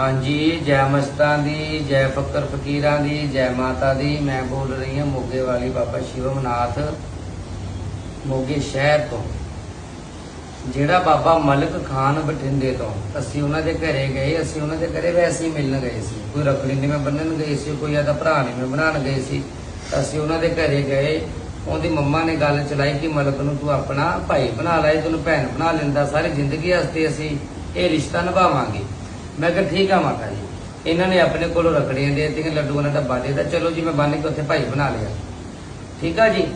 ਹਾਂਜੀ, ਜੈ ਮਸਤਾਂ ਦੀ, ਜੈ ਫਕਰ ਫਕੀਰਾਂ ਦੀ, ਜੈ ਮਾਤਾ ਦੀ, ਮੈਂ ਬੋਲ ਰਹੀ ਹਾਂ ਮੋਗੇ ਵਾਲੀ ਬਾਬਾ ਸ਼ਿਵਮਨਾਥ ਮੋਗੇ ਸ਼ਹਿਰ ਤੋਂ। ਜਿਹੜਾ ਬਾਬਾ ਮਲਕ ਖਾਨ ਬਠਿੰਡੇ ਤੋਂ, ਅਸੀਂ ਉਹਨਾਂ ਦੇ ਘਰੇ ਗਏ, ਅਸੀਂ ਉਹਨਾਂ ਦੇ ਘਰੇ ਵੈਸੇ ਹੀ ਮਿਲਣ ਗਏ ਸੀ। ਕੋਈ ਰੱਖੜੀ ਨਹੀਂ ਮੈਂ ਬੰਨਣ ਗਏ ਸੀ, ਕੋਈ ਆਦਾ ਭਰਾ ਨਹੀਂ ਮੈਂ ਬਣਾਉਣ ਗਏ ਸੀ। ਅਸੀਂ ਉਹਨਾਂ ਦੇ ਘਰੇ ਗਏ, ਉਹਦੀ ਮੰਮਾ ਨੇ ਗੱਲ ਚਲਾਈ ਕਿ ਮਲਕ ਨੂੰ ਤੂੰ ਆਪਣਾ ਭਾਈ ਬਣਾ ਲੈ, ਤੈਨੂੰ ਭੈਣ ਬਣਾ ਲੈਂਦਾ, ਸਾਰੀ ਜ਼ਿੰਦਗੀ ਵਾਸਤੇ ਅਸੀਂ ਇਹ ਰਿਸ਼ਤਾ ਨਿਭਾਵਾਂਗੇ। ਮੈਂ ਕਿਹਾ ਠੀਕ ਆ ਮਾਤਾ ਜੀ। ਇਹਨਾਂ ਨੇ ਆਪਣੇ ਕੋਲੋਂ ਰੱਖੜੀਆਂ ਦੇ ਦਿੱਤੀਆਂ, ਲੱਡੂਆਂ ਦਾ ਡੱਬਾ ਦੇ ਦਿੱਤਾ ਚਲੋ ਜੀ, ਮੈਂ ਬੰਨ ਕੇ ਉੱਥੇ ਭਾਈ ਬਣਾ ਲਿਆ। ਠੀਕ ਆ ਜੀ?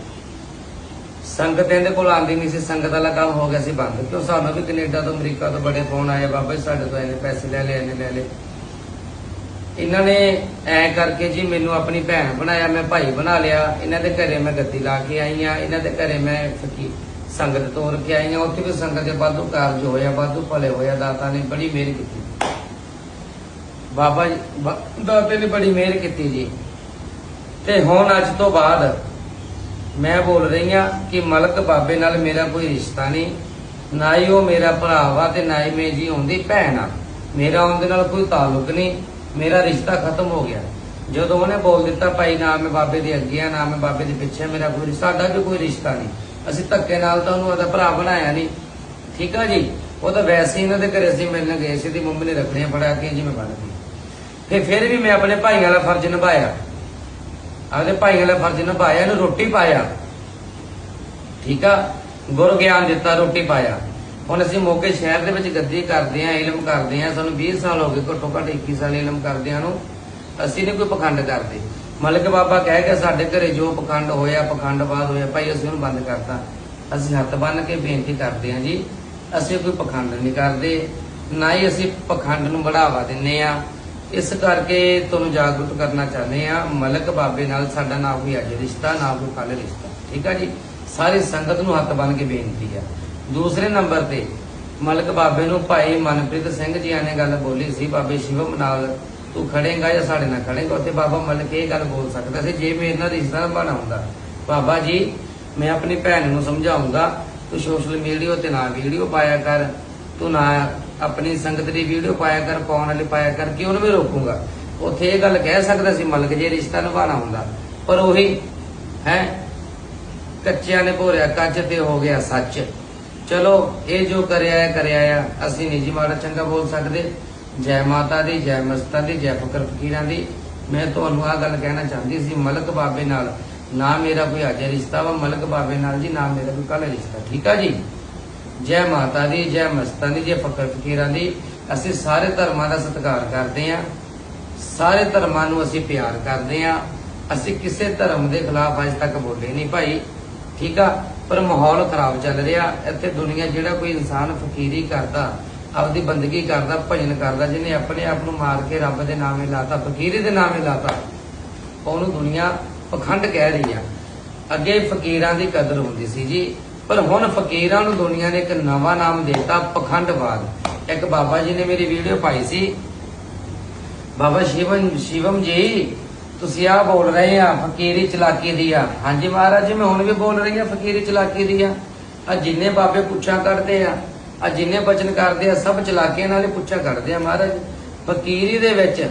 ਸੰਗਤ ਇਹਦੇ ਕੋਲ ਆਂਦੀ ਨਹੀਂ ਸੀ, ਸੰਗਤ ਵਾਲਾ ਕੰਮ ਹੋ ਗਿਆ ਸੀ ਬੰਦ। ਕਿਉਂ? ਸਾਨੂੰ ਵੀ ਕੈਨੇਡਾ ਤੋਂ, ਅਮਰੀਕਾ ਤੋਂ ਬੜੇ ਫੋਨ ਆਏ ਬਾਬਾ ਜੀ ਸਾਡੇ ਤੋਂ ਇਹਨੇ ਪੈਸੇ ਲੈ ਲਏ ਇਹਨੇ ਲੈ ਲਏ। ਇਹਨਾਂ ਨੇ ਐ ਕਰਕੇ ਜੀ ਮੈਨੂੰ ਆਪਣੀ ਭੈਣ ਬਣਾਇਆ, ਮੈਂ ਭਾਈ ਬਣਾ ਲਿਆ। ਇਹਨਾਂ ਦੇ ਘਰੇ ਮੈਂ ਗੱਦੀ ਲਾ ਕੇ ਆਈ ਆ, ਇਹਨਾਂ ਦੇ ਘਰੇ ਮੈਂ ਫਕੀ ਸੰਗਤ ਤੋਰ ਕੇ ਆਈ ਆ ਉੱਥੇ ਵੀ ਸੰਗਤ ਦੇ ਬਾਦੂ ਕਾਰਜ ਹੋਇਆ ਬਾਦੂ ਭਲੇ ਹੋਇਆ ਦਾਤਾ ਨੇ ਬੜੀ ਮਿਹਰ ਕੀਤੀ। ਬਾਬਾ ਜੀ, ਬਾ- ਦਾਤੇ ਨੇ ਬੜੀ ਮਿਹਰ ਕੀਤੀ ਜੀ। ਤੇ ਹੁਣ ਅੱਜ ਤੋਂ ਬਾਅਦ ਮੈਂ ਬੋਲ ਰਹੀ ਹਾਂ ਕਿ ਮਲਕ ਬਾਬੇ ਨਾਲ ਮੇਰਾ ਕੋਈ ਰਿਸ਼ਤਾ ਨਹੀਂ। ਨਾ ਹੀ ਉਹ ਮੇਰਾ ਭਰਾ ਵਾ ਤੇ ਨਾ ਹੀ ਮੇਰੀ ਹੁੰਦੀ ਭੈਣ ਆ। ਮੇਰਾ ਉਹਦੇ ਨਾਲ ਕੋਈ ਤਾਲੁਕ ਨਹੀਂ। ਮੇਰਾ ਰਿਸ਼ਤਾ ਖਤਮ ਹੋ ਗਿਆ। ਜਦੋਂ ਉਹਨੇ ਬੋਲ ਦਿੱਤਾ, ਭਾਈ, ਨਾ ਮੈਂ ਬਾਬੇ ਦੇ ਅੱਗੇ ਆ, ਨਾ ਮੈਂ ਬਾਬੇ ਦੇ ਪਿੱਛੇ ਮੇਰਾ ਕੋਈ ਸਾਡਾ ਵੀ ਕੋਈ ਰਿਸ਼ਤਾ ਨਹੀਂ। ਅਸੀਂ ਧੱਕੇ ਨਾਲ ਤਾਂ ਉਹਨੂੰ ਉਹਦਾ ਭਰਾ ਬਣਾਇਆ ਨਹੀਂ। ਠੀਕ ਆ ਜੀ? ਉਹ ਤਾਂ ਵੈਸੇ ਹੀ ਇਹਨਾਂ ਦੇ ਘਰੇ ਅਸੀਂ ਮਿਲਣ ਗਏ ਸੀ ਤੇ ਮੰਮੀ ਨੇ ਰੱਖੜੀਆਂ ਫੜਾ ਕੇ ਜਿਵੇਂ ਬਣ ਗਈ ਫਿਰ ਫਿਰ ਵੀ ਮੈਂ ਆਪਣੇ ਭਾਈਆਂ ਵਾਲਾ ਫਰਜ਼ ਨਿਭਾਇਆ। ਆਪਦੇ ਭਾਈਆਂ ਵਾਲਾ ਫਰਜ਼ ਨਿਭਾਇਆ, ਇਹਨੂੰ ਰੋਟੀ ਪਾਇਆ। ਠੀਕ ਆ? ਗੁਰ ਗਿਆਨ ਦਿੱਤਾ, ਰੋਟੀ ਪਾਇਆ। ਹੁਣ ਅਸੀਂ ਮੋਗੇ ਸ਼ਹਿਰ ਦੇ ਵਿੱਚ ਗੱਦੀ ਕਰਦੇ ਆਂ, ਇਲਮ ਕਰਦੇ ਆਂ, ਸਾਨੂੰ 20 ਸਾਲ ਹੋ ਗਏ, ਘੱਟੋ ਘੱਟ 21 ਸਾਲ ਇਲਮ ਕਰਦਿਆਂ ਨੂੰ, ਅਸੀਂ ਨਹੀਂ ਕੋਈ ਪਖੰਡ ਕਰਦੇ। ਮਲਕ ਬਾਬਾ ਕਹਿ ਕੇ ਸਾਡੇ ਘਰੇ ਜੋ ਪਖੰਡ ਹੋਇਆ, ਪਖੰਡਵਾਦ ਹੋਇਆ, ਭਾਈ ਅਸੀਂ ਉਹਨੂੰ ਬੰਦ ਕਰਤਾ। ਅਸੀਂ ਹੱਥ ਬੰਨ ਕੇ ਬੇਨਤੀ ਕਰਦੇ ਆਂ ਜੀ ਅਸੀਂ ਕੋਈ ਪਖੰਡ ਨਹੀਂ ਕਰਦੇ, ਨਾ ਹੀ ਅਸੀਂ ਪਖੰਡ ਨੂੰ ਬੜਾਵਾ ਦਿੰਨੇ ਆ। ਇਸ ਕਰਕੇ ਤੁਹਾਨੂੰ ਜਾਗਰੂਕ ਕਰਨਾ ਚਾਹੁੰਦੇ ਆ, ਮਲਕ ਬਾਬੇ ਨਾਲ ਸਾਡਾ ਨਾ ਕੋਈ ਅੱਜ ਰਿਸ਼ਤਾ, ਨਾ ਕੋਈ ਕੱਲ ਰਿਸ਼ਤਾ। ਠੀਕ ਆ ਜੀ? ਸਾਰੀ ਸੰਗਤ ਨੂੰ ਹੱਥ ਬੰਨ ਕੇ ਬੇਨਤੀ ਆ। ਦੂਸਰੇ ਨੰਬਰ ਤੇ, ਮਲਕ ਬਾਬੇ ਨੂੰ ਭਾਈ ਮਨਪ੍ਰੀਤ ਸਿੰਘ ਜੀ ਨੇ ਗੱਲ ਬੋਲੀ ਸੀ, ਬਾਬੇ ਸ਼ਿਵਮ ਨਾਲ, ਤੂੰ ਖੜੇਗਾ ਜਾਂ ਸਾਡੇ ਨਾਲ ਖੜੇਗਾ? ਉੱਥੇ ਬਾਬਾ ਮਲਕ ਇਹ ਗੱਲ ਬੋਲ ਸਕਦਾ ਸੀ, ਜੇ ਮੇਰੇ ਨਾਲ ਰਿਸ਼ਤਾ ਬਣਾ ਹੁੰਦਾ, ਬਾਬਾ ਜੀ, ਮੈਂ ਆਪਣੀ ਭੈਣ ਨੂੰ ਸਮਝਾਉਂਗਾ ਤੂੰ ਸੋਸ਼ਲ ਮੀਡੀਆ ਤੇ ਨਾ ਵੀਡੀਓ ਪਾਇਆ ਕਰ। ਤੂੰ ਨਾ ਆਪਣੀ ਸੰਗਤ ਦੀ ਵੀਡੀਓ ਪਾਇਆ ਕਰ, ਪਾਉਣ ਵਾਲੀ ਪਾਇਆ ਕਰ ਕਿ ਉਹਨੂੰ ਵੀ ਰੋਕੂਗਾ? ਉੱਥੇ ਇਹ ਗੱਲ ਕਹਿ ਸਕਦਾ ਸੀ ਮਲਕ ਜੇ ਰਿਸ਼ਤਾ ਨਿਭਾਉਣਾ ਹੁੰਦਾ। ਪਰ ਉਹੀ, ਹੈ, ਕੱਚਿਆਂ ਨੇ ਭੋਰਿਆ, ਕੱਚ ਤੇ ਹੋ ਗਿਆ ਸੱਚ। ਚਲੋ, ਇਹ ਜੋ ਕਰਿਆ ਹੈ ਕਰਿਆ ਆ। ਅਸੀਂ ਨਹੀਂ ਜੀ ਮਾੜਾ ਚੰਗਾ ਬੋਲ ਸਕਦੇ। ਜੈ ਮਾਤਾ ਦੀ, ਜੈ ਮਸਤਾਂ ਦੀ, ਜੈ ਫਕਰ ਫਕੀਰਾਂ ਦੀ। ਮੈਂ ਤੁਹਾਨੂੰ ਆ ਗੱਲ ਕਹਿਣਾ ਚਾਹੁੰਦੀ ਸੀ, ਮਲਕ ਬਾਬੇ ਨਾਲ। ਨਾ ਮੇਰਾ ਕੋਈ ਅੱਜ ਰਿਸ਼ਤਾ ਵਾ, ਮਲਕ ਬਾਬੇ ਨਾਲ ਜੀ, ਨਾ ਮੇਰਾ ਕੋਈ ਕੱਲ ਰਿਸ਼ਤਾ। ਠੀਕ ਆ ਜੀ? ਜੈ ਮਾਤਾ ਦੀ, ਜੈ ਮਸਤਾਂ ਦੀ, ਜੈ ਫਕਰ ਫਕੀਰਾਂ ਦੀ, ਅਸੀਂ ਸਾਰੇ ਧਰਮਾਂ ਦਾ ਸਤਿਕਾਰ ਕਰਦੇ ਹਾਂ ਸਾਰੇ ਧਰਮਾਂ ਨੂੰ ਅਸੀਂ ਪਿਆਰ ਕਰਦੇ ਆ। ਅਸੀਂ ਕਿਸੇ ਧਰਮ ਦੇ ਖਿਲਾਫ ਅੱਜ ਤੱਕ ਬੋਲੇ ਨਹੀਂ ਭਾਈ। ਠੀਕ ਆ? ਪਰ ਮਾਹੌਲ ਖਰਾਬ ਚੱਲ ਰਿਹਾ। ਇੱਥੇ ਦੁਨੀਆ ਜਿਹੜਾ ਕੋਈ ਇਨਸਾਨ ਫਕੀਰੀ ਕਰਦਾ, ਆਪਦੀ ਬੰਦਗੀ ਕਰਦਾ, ਭਜਨ ਕਰਦਾ, ਜਿਹਨੇ ਆਪਣੇ ਆਪ ਨੂੰ ਮਾਰ ਕੇ ਰੱਬ ਦੇ ਨਾਮੇ ਲਾਤਾ, ਫਕੀਰੀ ਦੇ ਨਾਮੇ ਲਾਤਾ, ਉਹਨੂੰ ਦੁਨੀਆ ਪਖੰਡ ਕਹਿ ਰਹੀ ਆ। ਅੱਗੇ ਫਕੀਰਾਂ ਦੀ ਕਦਰ ਹੁੰਦੀ ਸੀ ਜੀ। ਪਰ ਹੁਣ ਫਕੀਰਾਂ ਨੂੰ ਦੁਨੀਆ ਨੇ ਇੱਕ ਨਵਾਂ ਨਾਮ ਦਿੱਤਾ, ਪਖੰਡਵਾਦ। ਇੱਕ ਬਾਬਾ ਜੀ ਨੇ ਮੇਰੀ ਵੀਡੀਓ ਪਾਈ ਸੀ। ਬਾਬਾ ਸ਼ਿਵਮ ਸ਼ਿਵਮ ਜੀ, ਤੁਸੀਂ ਆ ਬੋਲ ਰਹੇ ਆ, ਫਕੀਰੀ ਚਲਾਕੀ ਦੀ ਆ। ਹਾਂਜੀ ਮਹਾਰਾਜ ਜੀ, ਮੈਂ ਹੁਣ ਵੀ ਬੋਲ ਰਹੀ ਆ, ਫਕੀਰੀ ਚਲਾਕੀ ਦੀ ਆ। ਆ ਜਿੰਨੇ ਬਾਬੇ ਪੁੱਛਾਂ ਕੱਢਦੇ ਆ ਆ ਜਿੰਨੇ ਬਚਨ ਕਰਦੇ ਆ, ਸਭ ਚਲਾਕੀਆਂ ਨਾਲੇ ਪੁੱਛਾਂ ਕੱਢਦੇ ਆ ਮਹਾਰਾਜ। ਫਕੀਰੀ ਦੇ ਵਿੱਚ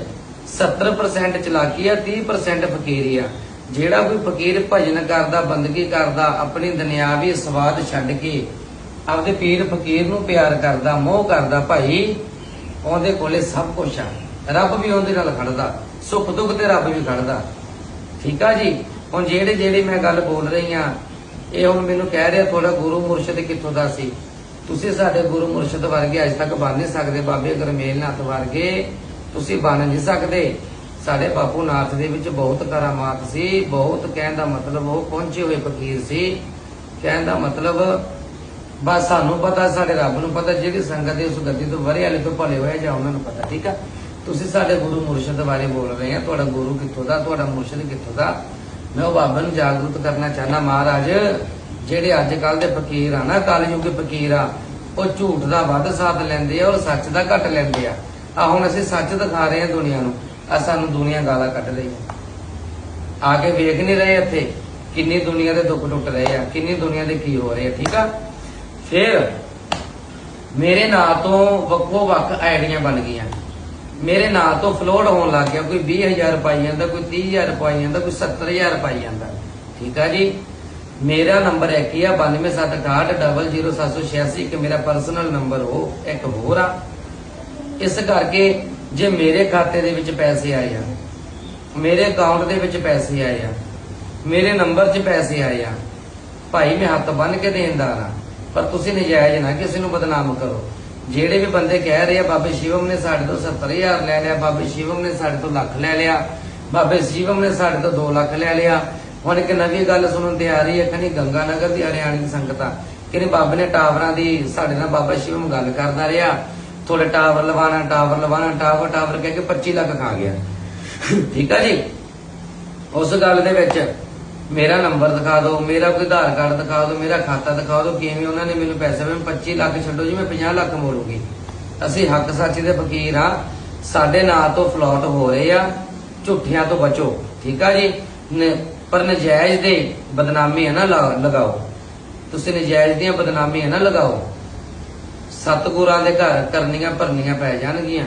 70% ਚਲਾਕੀ ਆ 30% ਫਕੀਰੀ ਆ। ਜਿਹੜਾ ਕੋਈ ਫਕੀਰ ਭਜਨ ਕਰਦਾ, ਬੰਦਗੀ ਕਰਦਾ, ਆਪਣੀ ਦੁਨਿਆਵੀ ਸਵਾਦ ਛੱਡ ਕੇ ਆਪਦੇ ਪੀਰ ਫਕੀਰ ਨੂੰ ਪਿਆਰ ਕਰਦਾ, ਮੋਹ ਕਰਦਾ ਭਾਈ, ਉਹਦੇ ਕੋਲੇ ਸਭ ਕੁਝ ਆ। ਰੱਬ ਵੀ ਉਹਦੇ ਨਾਲ ਖੜਦਾ ਸੁੱਖ ਦੁੱਖ ਤੇ ਰੱਬ ਵੀ ਖੜਦਾ। ਠੀਕ ਆ ਜੀ? ਹੁਣ ਜਿਹੜੇ ਜਿਹੜੇ ਮੈਂ ਗੱਲ ਬੋਲ ਰਹੀ ਆ ਇਹ ਹੁਣ ਮੈਨੂੰ ਕਹਿ ਰਿਹਾ ਤੁਹਾਡਾ ਗੁਰੂ ਮੁਰਸ਼ਿਦ ਕਿੱਥੋਂ ਦਾ ਸੀ? ਤੁਸੀਂ ਸਾਡੇ ਗੁਰੂ ਮੁਰਸ਼ਿਦ ਵਰਗੇ ਅੱਜ ਤੱਕ ਬਣ ਨਹੀਂ ਸਕਦੇ, ਬਾਬੇ ਗਰਮੇਲ ਨਾਥ ਵਰਗੇ ਤੁਸੀਂ ਬਣ ਨਹੀਂ ਸਕਦੇ। ਸਾਡੇ ਬਾਪੂ ਨਾਥ ਦੇ ਵਿੱਚ ਬਹੁਤ ਕਰਾਮਾਤ ਸੀ, ਬਹੁਤ ਕਹਿਣ ਦਾ ਮਤਲਬ ਉਹ ਪਹੁੰਚੇ ਹੋਏ ਫਕੀਰ ਸੀ। ਕਹਿਣ ਦਾ ਮਤਲਬ, ਬਸ ਸਾਨੂੰ ਪਤਾ, ਸਾਡੇ ਰੱਬ ਨੂੰ ਪਤਾ, ਜਿਹੜੀ ਸੰਗਤ ਦੇ ਉਸ ਗੱਦੀ ਤੋਂ ਵਰੇ ਵਾਲੇ ਤੋਂ ਭਲੇ ਹੋਏ ਜਾਂ ਉਹਨਾਂ ਨੂੰ ਪਤਾ, ਠੀਕ ਆ? ਤੁਸੀਂ ਸਾਡੇ ਗੁਰੂ ਮੁਰਸ਼ਿਦ ਬਾਰੇ ਬੋਲ ਰਹੇ ਆ, ਤੁਹਾਡਾ ਗੁਰੂ ਕਿੱਥੋਂ ਦਾ, ਤੁਹਾਡਾ ਮੁਰਸ਼ਿਦ ਕਿੱਥੋਂ ਦਾ? ਮੈਂ ਉਹ ਬਾਬਾ ਨੂੰ ਜਾਗਰੂਕ ਕਰਨਾ ਚਾਹਨਾ ਮਹਾਰਾਜ, ਜਿਹੜੇ ਅੱਜ ਕੱਲ ਦੇ ਫਕੀਰ ਆ ਨਾ, ਕਲਯੁਗ ਫਕੀਰ ਆ, ਉਹ ਝੂਠ ਦਾ ਵੱਧ ਸਾਥ ਲੈਂਦੇ ਆ ਔਰ ਸੱਚ ਦਾ ਘੱਟ ਲੈਂਦੇ ਆ। ਆ ਹੁਣ ਅਸੀਂ ਸੱਚ ਦਿਖਾ ਰਹੇ ਆ ਦੁਨੀਆ ਨੂੰ। ਆ ਸਾਨੂੰ ਦੁਨੀਆ ਗਾਲਾਂ ਕੱਢ ਰਹੀ ਆ ਆ ਕੇ ਵੇਖ ਨਹੀਂ ਰਹੇ ਇੱਥੇ ਕਿੰਨੀ ਦੁਨੀਆ ਦੇ ਦੁੱਖ ਟੁੱਟ ਰਹੇ ਆ, ਕਿੰਨੀ ਦੁਨੀਆ ਦੇ ਕੀ ਹੋ ਰਹੇ ਠੀਕ ਆ? ਫਿਰ ਮੇਰੇ ਨਾਂ ਤੋਂ ਵੱਖੋ ਵੱਖ ਆਈਡੀਆਂ ਬਣ ਗਈਆਂ। ਮੇਰੇ ਨਾਂ ਤੋਂ ਫਲੋਟ ਹੋਣ ਲੱਗ ਗਿਆ, ਕੋਈ 20000 ਪਾਈ ਜਾਂਦਾ, ਕੋਈ 30000 ਪਾਈ ਜਾਂਦਾ, ਕੋਈ 70000 ਪਾਈ ਜਾਂਦਾ। ਠੀਕ ਆ ਜੀ? ਮੇਰਾ ਨੰਬਰ ਹੈ ਕੀ ਆ 9276600786 ਕਿ ਮੇਰਾ ਪਰਸਨਲ ਨੰਬਰ ਹੋ ਇੱਕ ਹੋਰ ਆ। ਇਸ ਕਰਕੇ ਜੇ ਮੇਰੇ ਖਾਤੇ ਦੇ ਵਿੱਚ ਪੈਸੇ ਆਏ ਆ, ਮੇਰੇ ਅਕਾਊਂਟ ਦੇ ਵਿੱਚ ਪੈਸੇ ਆਏ ਆ, ਮੇਰੇ ਨੰਬਰ 'ਚ ਪੈਸੇ ਆਏ ਆ, ਭਾਈ ਮੈਂ ਹੱਥ ਬੰਨ ਕੇ ਦੇਣਦਾਰ ਆ, ਪਰ ਤੁਸੀਂ ਨਜਾਇਜ਼ ਨਾ ਕਿਸੇ ਨੂੰ ਬਦਨਾਮ ਕਰੋ। ਜਿਹੜੇ ਵੀ ਬੰਦੇ ਕਹਿ ਰਹੇ ਆ, ਬਾਬੇ ਸ਼ਿਵਮ ਨੇ ਸਾਡੇ ਤੋਂ 70000 ਲੈ ਲਿਆ, ਬਾਬੇ ਸ਼ਿਵਮ ਨੇ ਸਾਡੇ ਤੋਂ ਲੱਖ ਲੈ ਲਿਆ, ਬਾਬੇ ਸ਼ਿਵਮ ਨੇ ਸਾਡੇ ਤੋਂ 2 ਲੱਖ ਲੈ ਲਿਆ। ਹੁਣ ਇੱਕ ਨਵੀਂ ਗੱਲ ਸੁਣਨ ਤੇ ਆ ਰਹੀ ਹੈ, ਕਹਿੰਦੀ ਗੰਗਾ ਨਗਰ ਦੀ ਹਰਿਆਣੇ ਦੀ ਸੰਗਤ, ਕਹਿੰਦੇ ਬਾਬੇ ਨੇ ਟਾਵਰਾਂ ਦੀ, ਸਾਡੇ ਨਾਲ ਬਾਬਾ ਸ਼ਿਵਮ ਗੱਲ ਕਰਦਾ ਰਿਹਾ। ਥੋੜੇ ਟਾਵਰ ਲਵਾਣਾ ਟਾਵਰ ਲਵਾਣਾ ਟਾਵਰ ਟਾਵਰ ਕਹਿ ਕੇ 25 ਲੱਖ ਖਾ ਗਿਆ। ਠੀਕ ਆ ਜੀ? ਉਸ ਗੱਲ ਦੇ ਵਿੱਚ ਮੇਰਾ ਨੰਬਰ ਦਿਖਾ ਦਿਓ, ਮੇਰਾ ਕੋਈ ਆਧਾਰ ਕਾਰਡ ਦਿਖਾ ਦਿਓ, ਮੇਰਾ ਖਾਤਾ ਦਿਖਾ ਦਿਓ, ਕਿਵੇਂ ਉਹਨਾਂ ਨੇ ਮੈਨੂੰ ਪੈਸੇ ਮੈਂ 25 ਲੱਖ ਛੱਡੋ ਜੀ, ਮੈਂ 50 ਲੱਖ ਮੋੜੂਗੀ। ਅਸੀਂ ਹੱਕ ਸੱਚ ਦੇ ਫਕੀਰ ਆ ਸਾਡੇ ਨਾਂ ਤੋਂ ਫਲੋਟ ਹੋ ਰਹੇ ਆ, ਝੂਠਿਆਂ ਤੋਂ ਬਚੋ। ਠੀਕ ਆ ਜੀ? ਪਰ ਨਜਾਇਜ਼ ਦੇ ਬਦਨਾਮੀ ਨਾ ਲਗਾਓ। ਤੁਸੀਂ ਨਜਾਇਜ਼ ਦੀਆਂ ਬਦਨਾਮੀ ਬਦਨਾਮੀਆਂ ਨਾ ਲਗਾਓ। ਸਤਗੁਰਾਂ ਦੇ ਘਰ ਕਰਨੀਆਂ ਭਰਨੀਆਂ ਪੈ ਜਾਣਗੀਆਂ।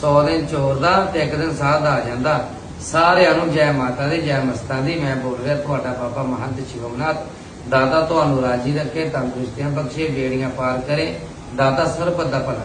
100 ਦਿਨ ਚੋਰ ਦਾ ਤੇ ਇੱਕ ਦਿਨ ਸਾਧ ਆ ਜਾਂਦਾ। ਸਾਰਿਆਂ ਨੂੰ ਜੈ ਮਾਤਾ ਦੀ, ਜੈ ਮਸਤਾਂ ਦੀ, ਮੈਂ ਬੋਲ ਰਿਹਾ ਤੁਹਾਡਾ ਬਾਬਾ ਮਹੰਤ ਸ਼ਿਵਮਨਾਥ। ਦਾਦਾ ਤੁਹਾਨੂੰ ਰਾਜੀ ਰੱਖੇ, ਤੰਦਰੁਸਤੀਆਂ ਬਖਸ਼ੇ, ਬੇੜੀਆਂ ਪਾਰ ਕਰੇ। ਦਾਤਾ ਸਰਬਤ ਦਾ ਭਲਾ